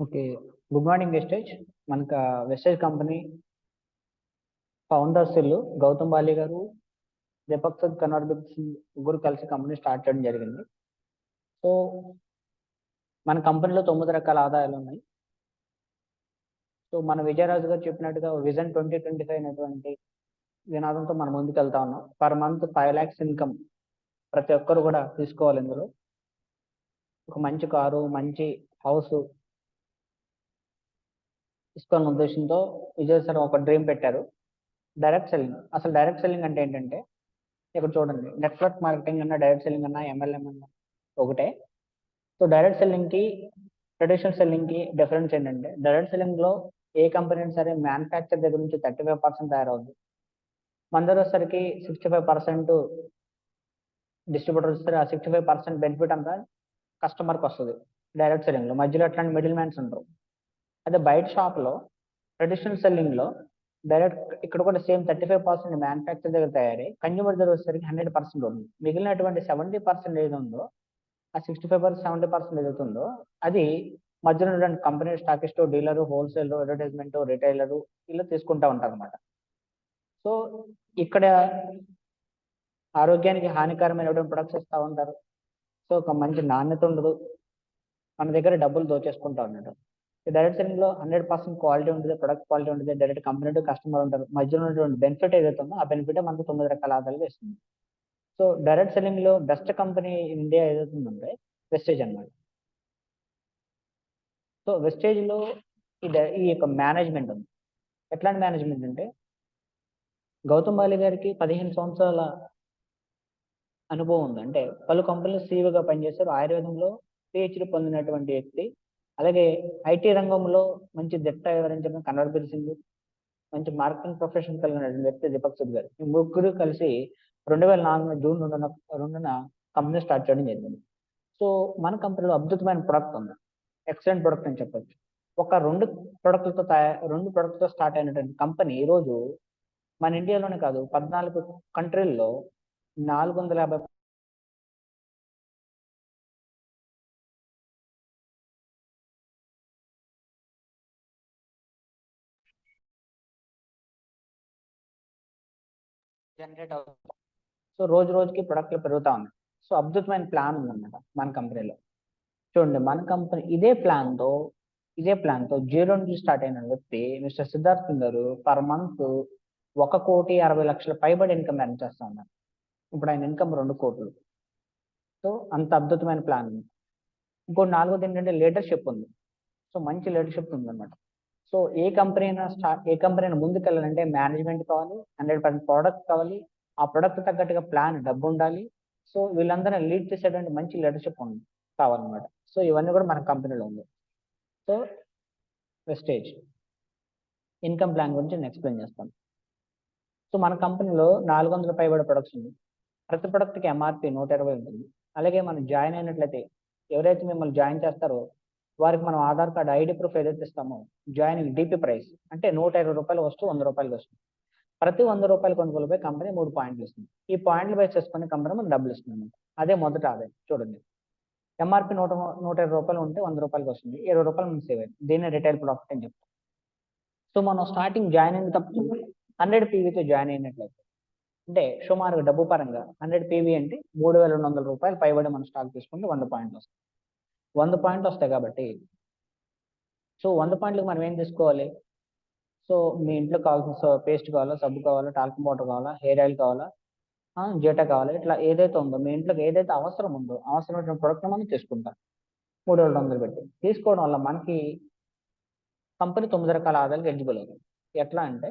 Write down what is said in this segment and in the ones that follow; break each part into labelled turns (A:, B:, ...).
A: Okay. Good morning Vestige. మనకు wastage company founders ఇల్లు Gautam Bali గారు దీపక్ సద్ కన్వర్ ముగ్గురు కలిసి కంపెనీ స్టార్ట్ చేయడం జరిగింది. సో మన కంపెనీలో తొమ్మిది రకాల ఆదాయాలు ఉన్నాయి. సో మన విజయరాజు గారు చెప్పినట్టుగా విజన్ ట్వంటీ ట్వంటీ ఫైవ్ అనేటువంటి వినాదంతో మనం ముందుకు వెళ్తా ఉన్నాం. Per month five lakhs income ప్రతి ఒక్కరు కూడా తీసుకోవాలి ఇందులో. ఒక మంచి కారు మంచి హౌస్ తీసుకోవాలనే ఉద్దేశంతో విజయ్ సార్ ఒక డ్రీమ్ పెట్టారు. Direct selling. అసలు డైరెక్ట్ సెల్లింగ్ అంటే ఏంటంటే ఇక్కడ చూడండి నెట్వర్క్ మార్కెటింగ్ అన్న డైరెక్ట్ సెల్లింగ్ అన్న ఎంఎల్ఎం అన్న ఒకటే. సో డైరెక్ట్ సెల్లింగ్కి ట్రెడిషనల్ సెల్లింగ్కి డిఫరెన్స్ ఏంటంటే డైరెక్ట్ సెల్లింగ్లో ఏ కంపెనీ అయినా సరే మ్యానుఫ్యాక్చర్ దగ్గర నుంచి థర్టీ ఫైవ్ పర్సెంట్ తయారవుద్ది. మన దగ్గర వచ్చేసరికి సిక్స్టీ ఫైవ్ పర్సెంట్ డిస్ట్రిబ్యూటర్ వస్తారు ఆ సిక్స్టీ ఫైవ్ పర్సెంట్ బెనిఫిట్ అంతా కస్టమర్కి వస్తుంది డైరెక్ట్ సెల్లింగ్లో మధ్యలో అట్లాంటి మిడిల్ మ్యాన్స్ ఉంటారు. అదే బయట షాప్లో ట్రెడిషనల్ సెల్లింగ్లో డైరెక్ట్ ఇక్కడ కూడా same thirty five percent manufacture దగ్గర తయారై కన్జ్యూమర్ దగ్గర వచ్చేసరికి హండ్రెడ్ పర్సెంట్ ఉంది. మిగిలినటువంటి సెవెంటీ పర్సెంట్ ఏది ఉందో ఆ sixty five percent seventy percent ఏదైతే ఉందో అది మధ్యలో ఉన్నటువంటి company stockist dealer wholesale advertisement retailer ఇలా తీసుకుంటా ఉంటారు అనమాట సో ఇక్కడ ఆరోగ్యానికి హానికరమైనటువంటి ప్రొడక్ట్స్ ఇస్తూ ఉంటారు. సో ఒక మంచి నాణ్యత ఉండదు. మన దగ్గర డబ్బులు దోచేసుకుంటా ఉన్నాడు. డైరెక్ట్ సెల్లింగ్లో హండ్రెడ్ పర్సెంట్ క్వాలిటీ ఉంటుంది ప్రొడక్ట్ క్వాలిటీ ఉంటుంది డైరెక్ట్ కంపెనీ టు కస్టమర్ ఉంటారు. మధ్యలో ఉన్నటువంటి బెనిఫిట్ ఏదైతే ఉందో ఆ బెనిఫిట్ మనకు తొమ్మిది రకాల ఆదాయాలు ఇస్తుంది సో డైరెక్ట్ సెల్లింగ్లో బెస్ట్ కంపెనీ ఇండియా ఏదైతే ఉందంటే వెస్టేజ్ అనమాట సో వెస్టేజ్లో ఈ ఈ యొక్క మేనేజ్మెంట్ ఉంది. ఎట్లాంటి మేనేజ్మెంట్ అంటే గౌతమ్ బాలి గారికి పదిహేను సంవత్సరాల అనుభవం ఉంది. అంటే పలు కంపెనీలు సీఈఓగా పనిచేశారు. ఆయుర్వేదంలో పిహెచ్డి పొందినటువంటి వ్యక్తి అలాగే ఐటీ రంగంలో మంచి దిట్ట వివరించడం కన్వర్బిల్ సింగ్ మంచి మార్కెటింగ్ ప్రొఫెషన్ కలిగిన వ్యక్తి దీపక్ సుద్ గారు. ఈ ముగ్గురు కలిసి రెండు వేల నాలుగు జూన్ రెండున రెండున కంపెనీ స్టార్ట్ చేయడం జరిగింది. సో మన కంపెనీలో అద్భుతమైన ప్రొడక్ట్ ఉంది. ఎక్సలెంట్ ప్రొడక్ట్ అని చెప్పొచ్చు. ఒక రెండు ప్రొడక్ట్లతో తయారు రెండు ప్రొడక్ట్తో స్టార్ట్ అయినటువంటి కంపెనీ ఈరోజు మన ఇండియాలోనే కాదు పద్నాలుగు కంట్రీల్లో నాలుగు వందల యాభై జనరేట్ అవుతుంది సో రోజు రోజుకి ప్రొడక్ట్లు పెరుగుతా ఉన్నాయి. సో అద్భుతమైన ప్లాన్ ఉందన్నమాట మన కంపెనీలో చూడండి మన కంపెనీ ఇదే ప్లాన్తో ఇదే ప్లాన్తో జీరో నుంచి స్టార్ట్ అయిన వ్యక్తి మిస్టర్ సిద్ధార్థ్ గారు పర్ మంత్ ఒక కోటి అరవై లక్షల పైబడి ఇన్కమ్ ఎర్న్ చేస్తా ఉన్నారు. ఇప్పుడు ఆయన ఇన్కమ్ రెండు కోట్లు. సో అంత అద్భుతమైన ప్లాన్ ఉంది. ఇంకో నాలుగోది ఏంటంటే లీడర్షిప్ ఉంది. సో మంచి లీడర్షిప్ ఉంది సో ఏ కంపెనీ అయినా స్టార్ట్ ఏ కంపెనీ అయినా ముందుకెళ్ళాలంటే మేనేజ్మెంట్ కావాలి హండ్రెడ్ పర్సెంట్ ప్రోడక్ట్ కావాలి. ఆ ప్రొడక్ట్ తగ్గట్టుగా ప్లాన్ డబ్బు ఉండాలి. సో వీళ్ళందరినీ లీడ్ చేసేటువంటి మంచి లీడర్షిప్ ఉంది కావాలన్నమాట. సో ఇవన్నీ కూడా మన కంపెనీలో ఉంది. సో వెస్టేజ్ ఇన్కమ్ ప్లాన్ గురించి నేను ఎక్స్ప్లెయిన్ చేస్తాను. సో మన కంపెనీలో నాలుగు వందల పైబడి ప్రొడక్ట్స్ ఉంది ప్రతి ప్రొడక్ట్కి ఎంఆర్పి నూట ఇరవై ఉంటుంది. అలాగే మనం జాయిన్ అయినట్లయితే ఎవరైతే మిమ్మల్ని జాయిన్ చేస్తారో వారికి మనం ఆధార్ కార్డ్ ఐడి ప్రూఫ్ ఏదైతే ఇస్తామో జాయినింగ్ డిపి ప్రైస్ అంటే నూట ఇరవై రూపాయలు వస్తూ వంద రూపాయలకి వస్తుంది. ప్రతి వంద రూపాయలు కొనుగోలుపై కంపెనీ మూడు పాయింట్లు ఇస్తుంది. ఈ పాయింట్లు బేస్ చేసుకుని కంపెనీ మనకు డబ్బులు ఇస్తుంది అదే మొదట ఆదాయం. చూడండి. ఎంఆర్పి నూట నూట ఇరవై రూపాయలు ఉంటే వంద రూపాయలకి వస్తుంది. ఇరవై రూపాయలు మనం సేవ్ అయ్యింది దీన్ని రిటైల్ ప్రాఫిట్ అని చెప్తాం సో మనం స్టార్టింగ్ జాయిన్ అయిన తప్పు హండ్రెడ్ పీవీతో జాయిన్ అయినట్లయితే అంటే సుమారుగా డబ్బు పరంగా హండ్రెడ్ పీవీ అంటే మూడు వేల రెండు వందల రూపాయలు పైబడి మనం స్టాక్ తీసుకుంటే వంద పాయింట్లు వస్తుంది వంద పాయింట్లు వస్తాయి కాబట్టి. సో వంద పాయింట్లకు మనం ఏం తీసుకోవాలి? సో మీ ఇంట్లో కావాల్సిన పేస్ట్ కావాలా సబ్బు కావాలా టాల్కమ్ పౌడర్ కావాలా హెయిర్ ఆయిల్ కావాలా జట జేటా కావాలా ఇట్లా ఏదైతే ఉందో మీ ఇంట్లోకి ఏదైతే అవసరం ఉందో అవసరమైన ప్రొడక్ట్ మనం తీసుకుంటాం. మూడు వేల వందలు పెట్టి. తీసుకోవడం వల్ల మనకి కంపెనీ తొమ్మిది రకాల ఆదాయాలకు ఎలిజిబుల్ అవుతుంది. ఎట్లా అంటే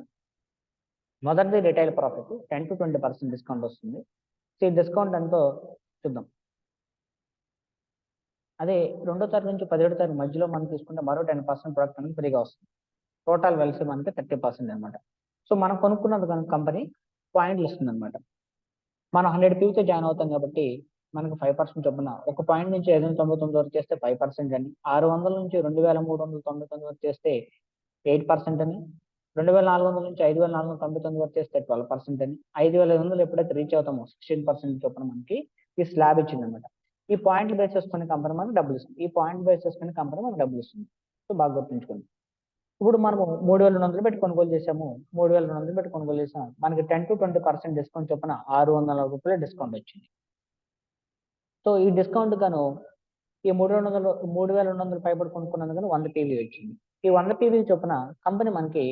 A: మొదటిది retail profit ten to twenty percent discount వస్తుంది. సో ఈ డిస్కౌంట్ ఎంతో చూద్దాం. అదే రెండో తారీఖు నుంచి పదిహేడో తారీఖు మధ్యలో మనం తీసుకుంటే మరో టెన్ పర్సెంట్ ప్రొడక్ట్ అనేది ఫ్రీగా వస్తుంది. టోటల్ వెల్సి మనకి థర్టీ పర్సెంట్ అనమాట సో మనం కొనుక్కున్నది కనుక కంపెనీ పాయింట్లు ఇస్తుంది అనమాట మనం హండ్రెడ్ పీతో జాయిన్ అవుతాం కాబట్టి మనకు ఫైవ్ పర్సెంట్ చొప్పున ఒక పాయింట్ నుంచి ఐదు వందల తొంభై తొమ్మిది వరకు చేస్తే ఫైవ్ పర్సెంట్ అని ఆరు వందల నుంచి రెండు వేల మూడు వందల తొంభై తొమ్మిది వరకు చేస్తే ఎయిట్ పర్సెంట్ అని రెండు వేల నాలుగు వందల నుంచి ఐదు వేల నాలుగు వందల తొంభై తొమ్మిది వరకు చేస్తే ట్వెల్వ్ పర్సెంట్ అని ఐదు వేల ఐదు వందలు ఎప్పుడైతే రీచ్ అవుతామో సిక్స్టీన్ పర్సెంట్ చొప్పున మనకి ఈ స్లాబ్ ఇచ్చిందన్నమాట. ఈ పాయింట్లు బేస్ చేసుకుని కంపెనీ మనకు డబ్బులు ఇస్తుంది. ఈ పాయింట్ బేస్ చేసుకుని కంపెనీ మనకు డబ్బులు ఇస్తుంది. సో బాగా గుర్తుంచుకోండి. ఇప్పుడు మనము మూడు వేల రెండు వందలు పెట్టి కొనుగోలు చేసాము మూడు వేల రెండు వందలు పెట్టి కొనుగోలు చేసాము మనకి ten to twenty percent discount చొప్పున ఆరు వందల రూపాయలు డిస్కౌంట్ వచ్చింది. సో ఈ డిస్కౌంట్ గాను ఈ మూడు రెండు వందలు మూడు వేల రెండు వందలు పైబడి కొనుక్కున్నందుకు వంద పీవీ వచ్చింది. ఈ వంద పీవీ చొప్పున కంపెనీ మనకి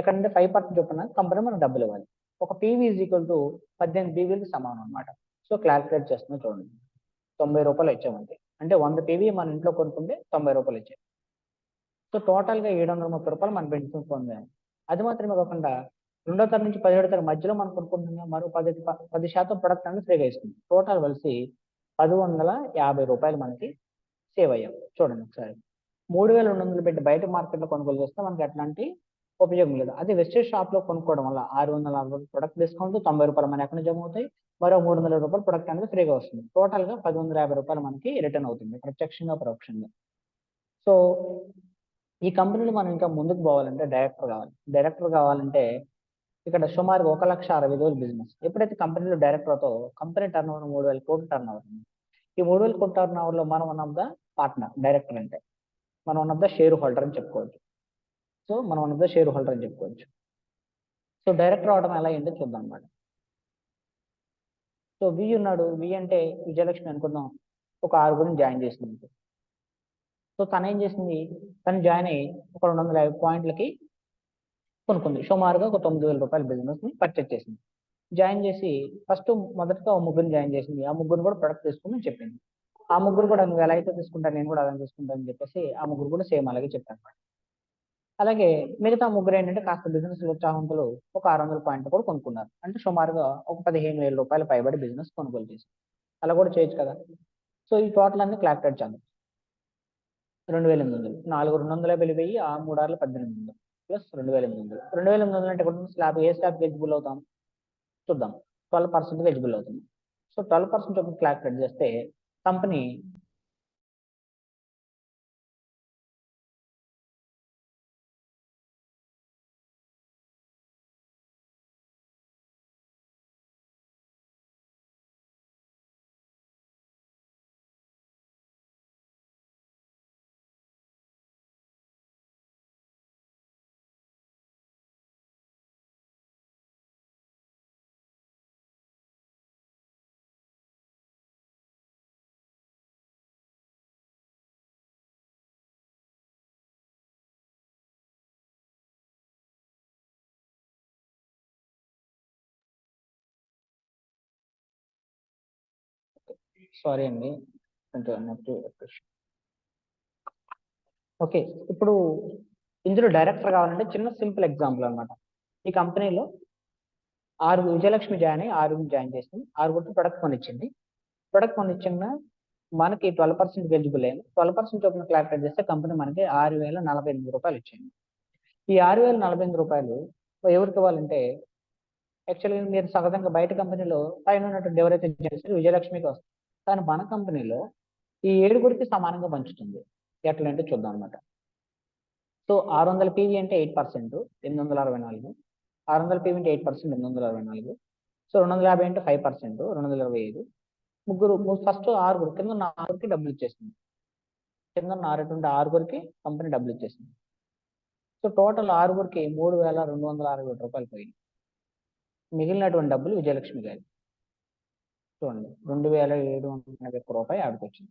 A: ఎక్కడంటే ఫైవ్ పర్సెంట్ చొప్పున కంపెనీ మనకు డబ్బులు ఇవ్వాలి. ఒక పీవీ ఈజ్ ఈక్వల్ టు పద్దెనిమిది పీవీలకు సమానం అనమాట సో క్యాల్కులేట్ చేస్తున్నా చూడండి. తొంభై రూపాయలు వచ్చామండి అంటే వంద టీవీ మన ఇంట్లో కొనుక్కుంటే తొంభై రూపాయలు వచ్చాయి సో టోటల్గా ఏడు వందల ముప్పై రూపాయలు మనం పెన్షన్ పొందాము అది మాత్రమే కాకుండా రెండో తరగతి నుంచి పదిహేడు తరగతి మధ్యలో మనం కొనుక్కుంటున్నాం మరో పది పది శాతం ప్రొడక్ట్ అనేది ఫ్రీగా ఇస్తుంది టోటల్ కలిసి పది వందల యాభై రూపాయలు మనకి సేవ్ అయ్యాం. చూడండి ఒకసారి. మూడు వేల రెండు వందలు పెట్టి బయట మార్కెట్లో కొనుగోలు చేస్తే మనకి ఎట్లాంటి ఉపయోగం లేదు. అదే వెస్టేజ్ షాప్లో కొనుక్కోవడం వల్ల ఆరు వందల అరవై ప్రొడక్ట్ డిస్కౌంట్ తొంభై రూపాయలు మన ఎక్కడ జమ అవుతాయి? మరో మూడు వందల రూపాయలు ప్రొడక్ట్ అనేది ఫ్రీగా వస్తుంది. టోటల్గా పది వందల యాభై రూపాయలు మనకి రిటర్న్ అవుతుంది ప్రత్యక్షంగా పరోక్షంగా. సో ఈ కంపెనీలు మనం ఇంకా ముందుకు పోవాలంటే డైరెక్టర్ కావాలి. డైరెక్టర్ కావాలంటే ఇక్కడ సుమారు ఒక లక్ష అరవై వేలు బిజినెస్ ఎప్పుడైతే కంపెనీలో డైరెక్టర్ అవుతో కంపెనీ టర్న్ ఓవర్ మూడు వేల కోట్ల టర్న్ ఓవర్ ఈ మూడు వేల కోట్ల టర్న్ ఓవర్లో మనం one of the partner director అంటే. మనం one of the shareholder అని చెప్పుకోవచ్చు. సో మనం అన్నది షేర్ హోల్డర్ అని చెప్పుకోవచ్చు. సో డైరెక్టర్ అవడం ఎలా ఏంటో చూద్దాం అనమాట సో వి ఉన్నాడు. వి అంటే విజయలక్ష్మి అనుకుందాం. ఒక ఆరుగురిని జాయిన్ చేసింది. సో తను ఏం చేసింది? తను జాయిన్ అయ్యి ఒక రెండు వందల యాభై పాయింట్లకి కొనుక్కుంది. సుమారుగా ఒక తొమ్మిది వేల రూపాయల బిజినెస్ని పర్చేజ్ చేసింది. జాయిన్ చేసి ఫస్ట్ మొదటగా ఒక ముగ్గురిని జాయిన్ చేసింది. ఆ ముగ్గురు కూడా ప్రొడక్ట్ తీసుకుని చెప్పింది. ఆ ముగ్గురు కూడా నువ్వు ఎలా అయితే తీసుకుంటా నేను కూడా అలా తీసుకుంటాను అని చెప్పేసి ఆ ముగ్గురు కూడా సేమ్ అలాగే చెప్పాను అలాగే మిగతా ముగ్గురు ఏంటంటే కాస్త బిజినెస్ ఉత్సాహంతులు ఒక ఆరు వందల పాయింట్లు కూడా కొనుక్కున్నారు. అంటే సుమారుగా ఒక పదిహేను వేల రూపాయల పైబడి బిజినెస్ కొనుగోలు చేసి అలా కూడా చేయొచ్చు కదా? సో ఈ టోటల్ అన్ని క్లాక్టెడ్ చేద్దాం రెండు వేల ఎనిమిది వందలు. నాలుగు రెండు వందల యాభై వెయ్యి ఆ మూడు ఆరులు పద్దెనిమిది వందలు. ప్లస్ రెండు వేల ఎనిమిది వందలు. రెండు వేల ఎనిమిది వందలు అంటే కూడా స్లాబ్ ఏ స్లాబ్ ఎలిజిబుల్ అవుతాం? చూద్దాం. ట్వెల్వ్ పర్సెంట్ ఎలిజిబుల్ అవుతుంది సో ట్వెల్వ్ పర్సెంట్ క్లాక్టెడ్ చేస్తే కంపెనీ సారీ అండి. ఓకే ఇప్పుడు ఇందులో డైరెక్టర్ కావాలంటే చిన్న సింపుల్ ఎగ్జాంపుల్ అన్నమాట. ఈ కంపెనీలో ఆరు విజయలక్ష్మి జాయిన్ అయ్యి ఆరుగురు జాయిన్ చేసింది. ఆరుగురు ప్రొడక్ట్ కొనిచ్చింది. ప్రొడక్ట్ కొనిచ్చిన మనకి ట్వెల్వ్ పర్సెంట్ ఎలిజిబుల్ అయింది. ట్వెల్వ్ పర్సెంట్ చొప్పున క్లారిఫై చేస్తే కంపెనీ మనకి ఆరు వేల నలభై ఎనిమిది రూపాయలు ఇచ్చింది. ఈ ఆరు వేల నలభై ఎనిమిది రూపాయలు ఎవరికి ఇవ్వాలంటే యాక్చువల్గా మీరు సహజంగా బయట కంపెనీలో పైన ఉన్నటువంటి ఎవరైతే విజయలక్ష్మికి వస్తుంది. కానీ మన కంపెనీలో ఈ ఏడుగురికి సమానంగా పంచుతుంది. ఎట్లా అంటే చూద్దాం అనమాట సో ఆరు వందల పీవీ అంటే ఎయిట్ పర్సెంట్ ఎనిమిది వందల అరవై నాలుగు. ఆరు వందల పీవీ అంటే ఎయిట్ పర్సెంట్ ఎనిమిది వందల అరవై నాలుగు. సో రెండు వందల యాభై అంటే ఫైవ్ పర్సెంట్ రెండు వందల ఇరవై ఐదు. ముగ్గురు ఫస్ట్ ఆరుగురు కింద ఉన్న ఆరుగురికి డబ్బులు ఇచ్చేసింది. కింద ఉన్న ఆరుటువంటి ఆరుగురికి కంపెనీ డబ్బులు ఇచ్చేసింది. సో టోటల్ ఆరుగురికి మూడు వేల రెండు వందల అరవై ఏడు రూపాయలు పోయింది మిగిలినటువంటి డబ్బులు విజయలక్ష్మి గారి. చూడండి. రెండు వేల ఏడు వందల ఎనభై ఒక్క రూపాయి ఆడుకొచ్చింది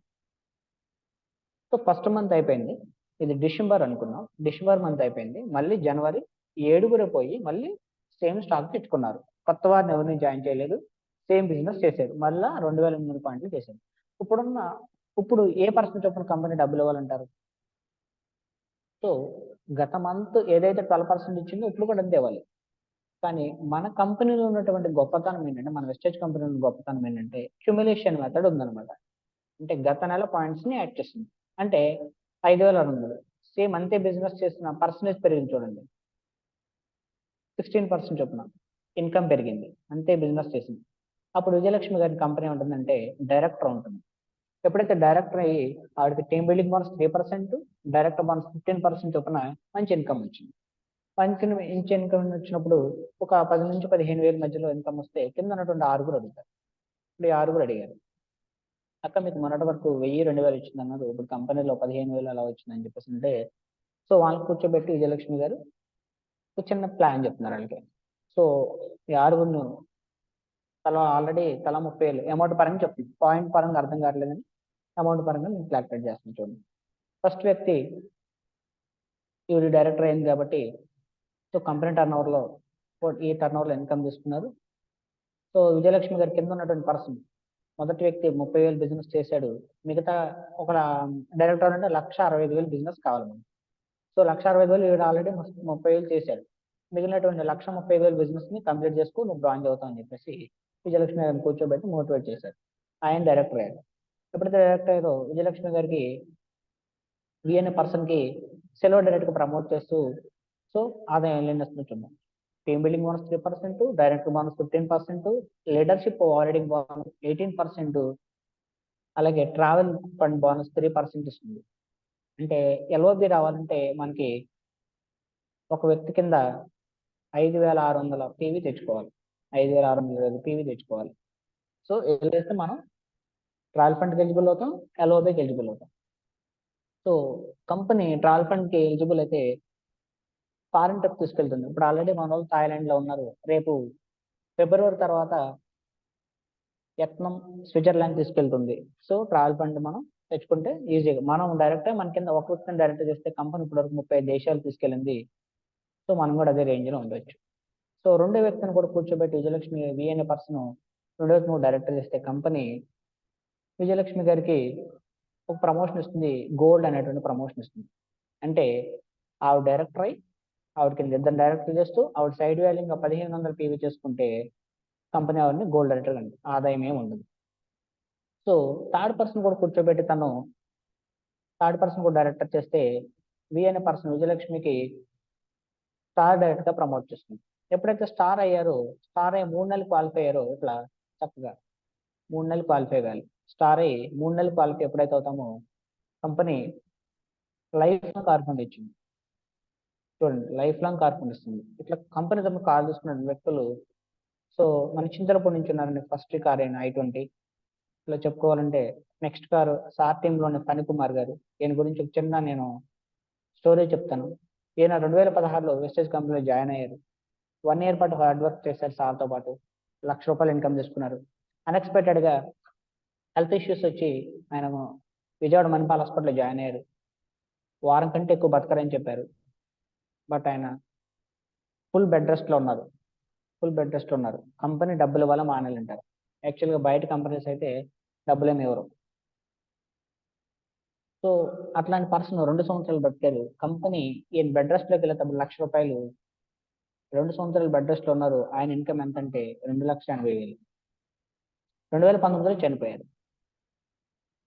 A: సో ఫస్ట్ మంత్ అయిపోయింది. ఇది డిసెంబర్ అనుకున్నాం. డిసెంబర్ మంత్ అయిపోయింది. మళ్ళీ జనవరి ఏడుగురు పోయి మళ్ళీ సేమ్ స్టాక్ తెచ్చుకున్నారు కొత్త వారిని ఎవరిని జాయిన్ చేయలేదు. సేమ్ బిజినెస్ చేశారు. మళ్ళీ రెండు వేల ఎనిమిది పాయింట్లు చేశారు. ఇప్పుడున్న ఇప్పుడు ఏ పర్సెంట్ చొప్పున కంపెనీ డబ్బులు ఇవ్వాలంటారు? సో గత మంత్ ఏదైతే ట్వెల్వ్ పర్సెంట్ ఇచ్చిందో ఇప్పుడు కూడా అంతే ఇవ్వాలి. కానీ మన కంపెనీలో ఉన్నటువంటి గొప్పతనం ఏంటంటే మన వెస్టేజ్ కంపెనీలో గొప్పతనం ఏంటంటే క్యుములేషన్ మెథడ్ ఉందన్నమాట. అంటే గత నెల పాయింట్స్ని యాడ్ చేస్తుంది. అంటే ఐదు వేల ఆరు వందలు. సేమ్ అంతే బిజినెస్ చేస్తున్న పర్సనేజ్ పెరిగింది చూడండి. సిక్స్టీన్ పర్సెంట్ చొప్పున ఇన్కమ్ పెరిగింది. అంతే బిజినెస్ చేసింది. అప్పుడు విజయలక్ష్మి గారి కంపెనీ ఉంటుందంటే డైరెక్టర్ ఉంటుంది. ఎప్పుడైతే డైరెక్టర్ అయ్యి ఆవిడకి team building bonus three percent director bonus fifteen percent చొప్పున మంచి ఇన్కమ్ వచ్చింది. మంచి మంచి ఇన్కమ్ వచ్చినప్పుడు ఒక పది నుంచి పదిహేను వేల మధ్యలో ఇన్కమ్ వస్తే కింద ఉన్నటువంటి ఆరుగురు అడుగుతారు ఇప్పుడు ఈ ఆరుగురు అడిగారు. అక్క మీకు మొన్నటి వరకు వెయ్యి రెండు వేలు వచ్చింది అన్నారు. ఇప్పుడు కంపెనీలో పదిహేను వేలు అలా వచ్చిందని చెప్పేసి అంటే సో వాళ్ళకి కూర్చోబెట్టి విజయలక్ష్మి గారు ఒక చిన్న ప్లాన్ చెప్తున్నారు వాళ్ళకి. సో ఈ ఆరుగురు తల ఆల్రెడీ తల ముప్పై వేలు అమౌంట్ పరంగా చెప్తుంది పాయింట్ పరంగా అర్థం కావట్లేదని అమౌంట్ పరంగా నేను క్లారిఫై చేస్తాను చూడండి. ఫస్ట్ వ్యక్తి ఈవిడ డైరెక్టర్ అయింది కాబట్టి సో కంపెనీ టర్న్ ఓవర్లో ఈ టర్న్ ఓవర్లో ఇన్కమ్ తీసుకున్నారు. సో విజయలక్ష్మి గారి కింద ఉన్నటువంటి పర్సన్ మొదటి వ్యక్తి ముప్పై వేలు బిజినెస్ చేశాడు. మిగతా ఒక డైరెక్టర్ అంటే లక్ష అరవై ఐదు వేలు బిజినెస్ కావాలి మనం సో లక్ష అరవై వేలు వీడు ఆల్రెడీ ముప్పై వేలు చేశాడు. మిగిలినటువంటి లక్ష ముప్పై వేలు బిజినెస్ని కంప్లీట్ చేసుకు నువ్వు జాయిన్ అవుతావు అని చెప్పేసి విజయలక్ష్మి గారిని కూర్చోబెట్టి మోటివేట్ చేశారు ఆయన డైరెక్టర్ అయ్యారు ఎప్పుడైతే డైరెక్టర్ అయ్యారో విజయలక్ష్మి గారికి వి అనే పర్సన్కి సెలవు డైరెక్ట్గా ప్రమోట్ చేస్తూ సో ఆదాయం ఏం వస్తుంది team building bonus three percent direct bonus fifteen percent leadership auditing bonus eighteen percent అలాగే travel fund bonus three percent ఇస్తుంది. అంటే ఎల్ఓబి రావాలంటే మనకి ఒక వ్యక్తి కింద ఐదు వేల ఆరు వందల పీవీ తెచ్చుకోవాలి. ఐదు వేల ఆరు వందల పీవీ తెచ్చుకోవాలి. సో ఏం మనం ట్రావెల్ ఫండ్కి ఎలిజిబుల్ అవుతాం ఎల్ఓబికి ఎలిజిబుల్ అవుతాం. సో కంపెనీ ట్రావెల్ ఫండ్కి ఎలిజిబుల్ అయితే ఫారెన్ ట్రిప్ తీసుకెళ్తుంది. ఇప్పుడు ఆల్రెడీ మన వాళ్ళు థాయిలాండ్లో ఉన్నారు. రేపు ఫిబ్రవరి తర్వాత యత్నం స్విట్జర్లాండ్ తీసుకెళ్తుంది. సో ట్రావెల్ ఫండ్ మనం తెచ్చుకుంటే ఈజీగా. మనం డైరెక్ట్ మన కింద ఒక వ్యక్తిని డైరెక్ట్ చేస్తే కంపెనీ ఇప్పటివరకు ముప్పై దేశాలు తీసుకెళ్ళింది. సో మనం కూడా అదే రేంజ్లో ఉండొచ్చు. సో రెండో వ్యక్తిని కూడా కూర్చోబెట్టి విజయలక్ష్మి వి అనే పర్సన్ రెండో వ్యక్తి డైరెక్టర్ చేస్తే కంపెనీ విజయలక్ష్మి గారికి ఒక ప్రమోషన్ ఇస్తుంది. గోల్డ్ అనేటువంటి ప్రమోషన్ ఇస్తుంది. అంటే ఆవిడ డైరెక్టర్ అయి ఆవిడ కింద ఇద్దరు డైరెక్టర్ చేస్తూ ఆవిడ సైడ్ వాల్యూ ఇంకా పదిహేను వందల పీవీ చేసుకుంటే కంపెనీ ఆవిడని గోల్డ్ డైరెక్టర్ అండి ఆదాయం ఏమి ఉండదు. సో థర్డ్ పర్సన్ కూడా కూర్చోబెట్టి తను థర్డ్ పర్సన్ కూడా డైరెక్టర్ చేస్తే వి అనే పర్సన్ విజయలక్ష్మికి స్టార్ డైరెక్ట్గా ప్రమోట్ చేస్తుంది. ఎప్పుడైతే స్టార్ అయ్యారో స్టార్ అయ్యి మూడు నెలలు క్వాలిఫై అయ్యారో ఇట్లా చక్కగా మూడు నెలలు క్వాలిఫై కావాలి. స్టార్ అయ్యి మూడు నెలలు క్వాలిఫై ఎప్పుడైతే అవుతామో కంపెనీ లైఫ్ కార్పొండ్ ఇచ్చింది. చూడండి లైఫ్ లాంగ్ కార్ ఇస్తుంది ఇట్లా కంపెనీ తమ కార్ తీసుకున్న వ్యక్తులు సో మన చింతలపూడి నుంచి ఉన్నారండి ఫస్ట్ కార్ అయిన ఐ ట్వంటీ. ఇట్లా చెప్పుకోవాలంటే నెక్స్ట్ కారు సార్ టీంలోని ఫణికుమార్ గారు. ఈయన గురించి ఒక చిన్న నేను స్టోరీ చెప్తాను. ఈయన రెండు వేల పదహారులో వెస్టేజ్ కంపెనీలో జాయిన్ అయ్యారు. వన్ ఇయర్ పాటు హార్డ్ వర్క్ చేశారు సార్తో పాటు. లక్ష రూపాయలు ఇన్కమ్ చేసుకున్నారు. అన్ఎక్స్పెక్టెడ్గా హెల్త్ ఇష్యూస్ వచ్చి ఆయన విజయవాడ మణిపాల్ హాస్పిటల్లో జాయిన్ అయ్యారు. వారం కంటే ఎక్కువ బతకరని చెప్పారు. బట్ ఆయన ఫుల్ బెడ్ రెస్ట్లో ఉన్నారు. ఫుల్ బెడ్ రెస్ట్ ఉన్నారు. కంపెనీ డబ్బుల వల్ల మానేలంటారు యాక్చువల్గా బయట కంపెనీస్ అయితే డబ్బులేమి ఇవ్వరు. సో అట్లాంటి పర్సన్ రెండు సంవత్సరాలు బ్రతికారు. కంపెనీ ఈయన బెడ్ రెస్ట్లోకి వెళ్ళేటప్పుడు లక్ష రూపాయలు రెండు సంవత్సరాలు బెడ్ రెస్ట్లో ఉన్నారు. ఆయన ఇన్కమ్ ఎంత అంటే రెండు లక్షల ఎనభై వేలు. రెండు వేల పంతొమ్మిదిలో చనిపోయారు.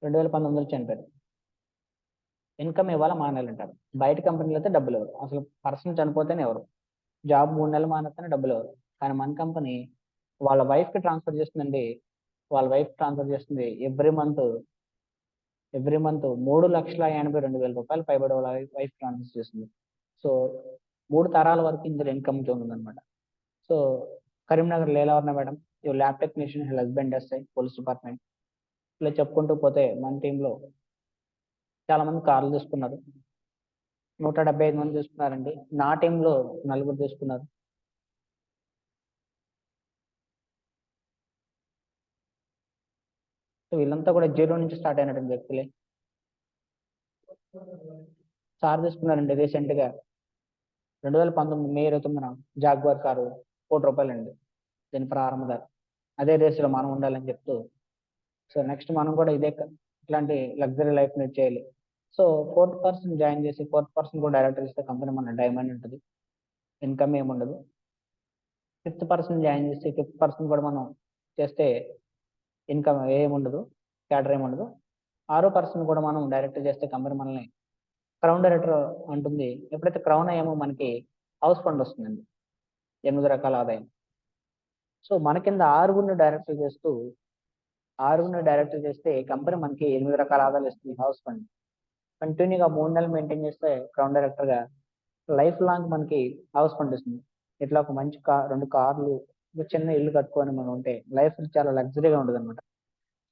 A: రెండు వేల పంతొమ్మిదిలో చనిపోయారు. ఇన్కమ్ ఇవ్వాలా మానేయాలంటారు బయట కంపెనీలు అయితే డబ్బులు ఎవరు అసలు పర్సన్ చనిపోతేనే ఎవరు జాబ్ మూడు నెలలు మానేస్తేనే డబ్బులు ఎవరు కానీ మన కంపెనీ వాళ్ళ వైఫ్కి ట్రాన్స్ఫర్ చేస్తుందండి. వాళ్ళ వైఫ్ ట్రాన్స్ఫర్ చేస్తుంది ఎవ్రీ మంత్. ఎవ్రీ మంత్ మూడు లక్షల ఎనభై రెండు వేల రూపాయలు పైబడి వాళ్ళ వైఫ్ ట్రాన్స్ఫర్ చేస్తుంది. సో మూడు తరాల వరకు ఇందులో ఇన్కమ్ ఉంది so Karimnagar Lelavarna madam lab technician husband SI police department. ఇలా చెప్పుకుంటూ పోతే మన టీంలో చాలా మంది కార్లు తీసుకున్నారు. నూట డెబ్బై ఐదు మంది తీసుకున్నారండి. నా టీంలో నలుగురు తీసుకున్నారు. సో వీళ్ళంతా కూడా జీరో నుంచి స్టార్ట్ అయినటువంటి వ్యక్తులే. సార్ తీసుకున్నారండి రీసెంట్గా రెండు వేల పంతొమ్మిది మే ఇరవై తొమ్మిదిన జాగ్వార్ కారు కోటి రూపాయలు అండి దీని ప్రారంభ ధర. అదే రేసులో మనం ఉండాలని చెప్తూ. సో నెక్స్ట్ మనం కూడా ఇదే ఇట్లాంటి లగ్జరీ లైఫ్ లీడ్ చేయాలి. సో ఫోర్త్ పర్సన్ జాయిన్ చేసి ఫోర్త్ పర్సన్ కూడా డైరెక్టర్ ఇస్తే కంపెనీ మన డైమండ్ ఉంటుంది. ఇన్కమ్ ఏమి ఉండదు. ఫిఫ్త్ పర్సన్ జాయిన్ చేసి ఫిఫ్త్ పర్సన్ కూడా మనం చేస్తే ఇన్కమ్ ఏమి ఉండదు క్యాటర్ ఏమి ఉండదు. ఆరో పర్సన్ కూడా మనం డైరెక్ట్ చేస్తే కంపెనీ మనల్ని క్రౌన్ డైరెక్టర్ అంటుంది. ఎప్పుడైతే క్రౌన్ అయ్యామో మనకి హౌస్ ఫండ్ వస్తుందండి. ఎనిమిది రకాల ఆదాయం. సో మన కింద ఆరుగురిని డైరెక్టర్ చేస్తూ ఆరుగురిని డైరెక్టర్ చేస్తే కంపెనీ మనకి ఎనిమిది రకాల ఆదాయాలు ఇస్తుంది హౌస్ ఫండ్ కంటిన్యూగా మూడు నెలలు మెయింటైన్ చేస్తే క్రౌన్ డైరెక్టర్గా లైఫ్ లాంగ్ మనకి హౌస్ పండిస్తుంది. ఇట్లా ఒక మంచి కార్ రెండు కార్లు ఒక చిన్న ఇల్లు కట్టుకొని మనం ఉంటే లైఫ్ చాలా లగ్జరీగా ఉంటుంది అనమాట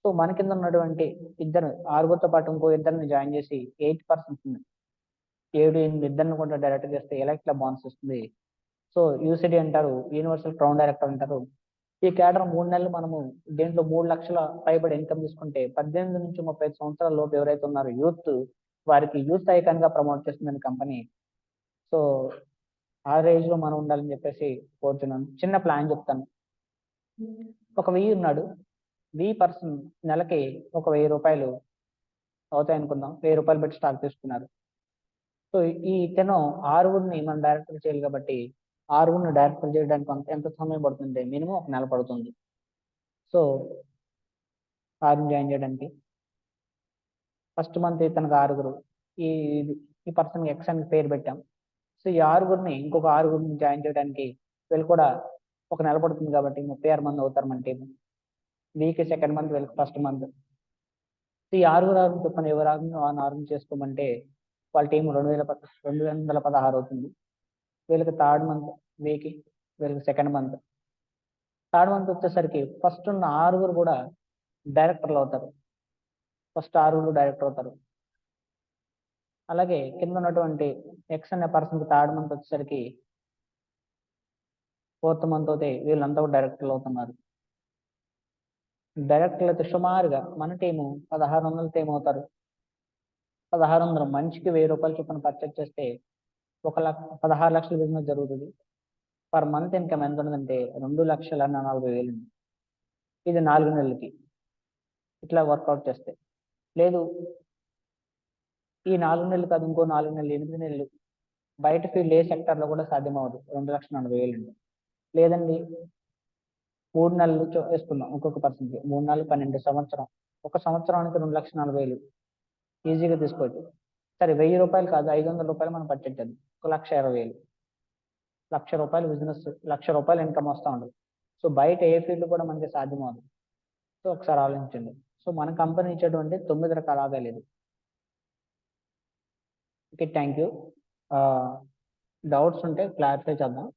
A: సో మన కింద ఉన్నటువంటి ఇద్దరు ఆరుగురితో పాటు ఇంకో ఇద్దరిని జాయిన్ చేసి ఎయిట్ పర్సెంట్ ఏడు ఎనిమిది ఇద్దరిని కూడా డైరెక్ట్ చేస్తే ఎలా ఇట్లా వస్తుంది? సో యూసిడి అంటారు యూనివర్సల్ క్రౌన్ డైరెక్టర్ అంటారు. ఈ కేటర్ మూడు నెలలు మనము దీంట్లో మూడు లక్షల పైబడి ఇన్కమ్ తీసుకుంటే పద్దెనిమిది నుంచి ముప్పై సంవత్సరాల లోపు ఎవరైతే ఉన్నారో యూత్ వారికి యూత్ ఐకాన్గా ప్రమోట్ చేస్తుందని కంపెనీ సో ఆ రేంజ్లో మనం ఉండాలని చెప్పేసి కోరుతున్నాను చిన్న ప్లాన్ చెప్తాను. ఒక వెయ్యి ఉన్నాడు. వెయ్యి పర్సన్ నెలకి ఒక వెయ్యి రూపాయలు అవుతాయి అనుకుందాం. వెయ్యి రూపాయలు పెట్టి స్టాక్ తీసుకున్నారు. సో ఈ ఇతను ఆరుగురిని మనం డైరెక్టర్ చేయాలి కాబట్టి ఆరుగురిని డైరెక్టర్ చేయడానికి ఎంత సమయం పడుతుంది మినిమం ఒక నెల పడుతుంది. సో ఆరుని జాయిన్ చేయడానికి. ఫస్ట్ మంత్ ఇతనికి ఆరుగురు. ఈ ఈ పర్సన్ ఎక్స్ అని పేరు పెట్టాం. సో ఈ ఆరుగురిని ఇంకొక ఆరుగురిని జాయిన్ చేయడానికి వీళ్ళు కూడా ఒక నెల పడుతుంది కాబట్టి ముప్పై ఆరు మంది అవుతారు మన టీం వీక్ సెకండ్ మంత్ వీళ్ళకి ఫస్ట్ మంత్. ఈ ఆరుగురు ఆరు చెప్పండి ఎవరు ఆరుగురు ఆ చేసుకోమంటే వాళ్ళ టీం రెండు వేల రెండు వందల పదహారు అవుతుంది. వీళ్ళకి థర్డ్ మంత్ వీక్ వీళ్ళకి సెకండ్ మంత్. థర్డ్ మంత్ వచ్చేసరికి ఫస్ట్ ఉన్న ఆరుగురు కూడా డైరెక్టర్లు అవుతారు. ఫస్ట్ ఆరుగురు డైరెక్టర్ అవుతారు. అలాగే కింద ఉన్నటువంటి ఎక్స్ అనే పర్సన్ థర్డ్ మంత్ వచ్చేసరికి ఫోర్త్ మంత్ అయితే వీళ్ళంతా కూడా డైరెక్టర్లు అవుతున్నారు. డైరెక్టర్లు అయితే సుమారుగా మన టీము పదహారు వందల టీం అవుతారు. పదహారు వందలు మనిషికి వెయ్యి రూపాయలు చొప్పున పర్చేజ్ చేస్తే ఒక లక్ష పదహారు లక్షల బిజినెస్ జరుగుతుంది. పర్ మంత్ ఇన్కమ్ ఎంత ఉందంటే రెండు లక్షల నలభై వేలు ఇది నాలుగు నెలలకి ఇట్లా వర్కౌట్ చేస్తే. లేదు. ఈ నాలుగు నెలలు కాదు ఇంకో నాలుగు నెలలు ఎనిమిది నెలలు బయట ఫీల్డ్ ఏ సెక్టర్లో కూడా సాధ్యం అవ్వదు రెండు లక్షల నలభై వేలు అండి లేదండి. మూడు నెలలు వేసుకుందాం ఒక్కొక్క పర్సన్కి. మూడు నెలలు పన్నెండు సంవత్సరం. ఒక సంవత్సరానికి రెండు లక్షల నలభై వేలు. ఈజీగా తీసుకోవచ్చు. సరే వెయ్యి రూపాయలు కాదు ఐదు వందల రూపాయలు మనం పట్టేది ఒక లక్ష ఇరవై వేలు. లక్ష రూపాయలు బిజినెస్ లక్ష రూపాయలు ఇన్కమ్ వస్తూ ఉండదు సో బయట ఏ ఫీల్డ్ కూడా మనకి సాధ్యం అవ్వదు సో ఒకసారి ఆలోచించండి. సో మన కంపెనీ ఇచ్చేటువంటి తొమ్మిది రకాల ఆదాయాలు లేదు ఓకే థ్యాంక్ యూ డౌట్స్ ఉంటే క్లారిఫై చేద్దాం.